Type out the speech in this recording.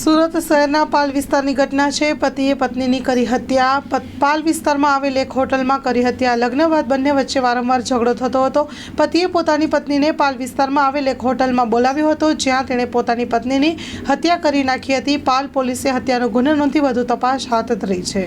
સુરત શહેરના પાલ વિસ્તારની ઘટના છે. પતિએ પત્નીની કરી હત્યા. પાલ વિસ્તારમાં આવેલ એક હોટલમાં કરી હત્યા. લગ્ન બાદ બંને વચ્ચે વારંવાર ઝઘડો થતો હતો. પતિએ પોતાની પત્નીને પાલ વિસ્તારમાં આવેલ એક હોટલમાં બોલાવ્યો હતો, જ્યાં તેણે પોતાની પત્નીની હત્યા કરી નાખી હતી. પાલ પોલીસે હત્યાનો ગુનો નોંધી વધુ તપાસ હાથ ધરી છે.